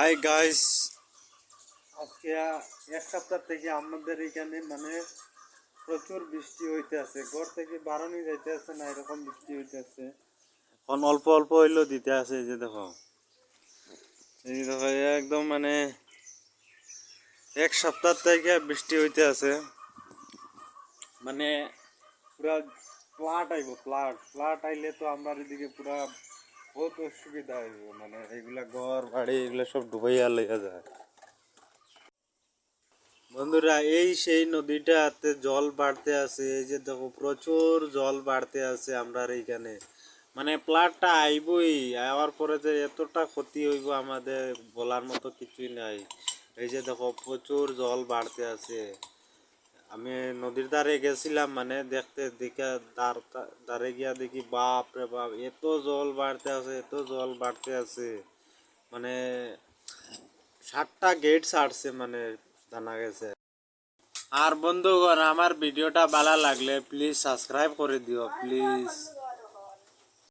Hi guys আজকে এক সপ্তাহ থেকে আমাদের এখানে মানে প্রচুর বৃষ্টি হইতে আছে ঘর থেকে বারোনি যাইতে আছে না, এরকম বৃষ্টি হইতে আছে এখন অল্প অল্প হইলেও দিতে আছে যে দেখো। এই দেখো একদম মানে এক সপ্তাহ থেকে বৃষ্টি হইতে আছে মানে পুরা ফ্লাট আইব ফ্লাট ফ্লাট আইলে তো আমার এদিকে পুরা হইব মানে এগুলা ঘর, বাড়ি, এগুলা সব ডুবাইয়া লইয়া যায়। বন্ধুরা, এই সেই নদীটাতে জল বাড়তে আছে, এই যে দেখো প্রচুর জল বাড়তে আছে আমরা এইখানে। মানে প্লাটটা আইবই, আওয়ার পরে যে এতটা ক্ষতি হইব আমাদের বলার মতো কিছুই নাই। এই যে দেখো প্রচুর জল বাড়তে আছে। আমি নদীর ধারে গেছিলাম মানে দেখতে দেখে ধার ধারে গিয়া দেখি, বাপ রে বাপ, এত জল বাড়তে আছে, এত জল বাড়তে আছে। মানে সাতটা গেট ছাড়ছে মানে জানা গেছে। আর বন্ধুগণ, আমার ভিডিওটা ভালো লাগলে প্লিজ সাবস্ক্রাইব করে দিও প্লিজ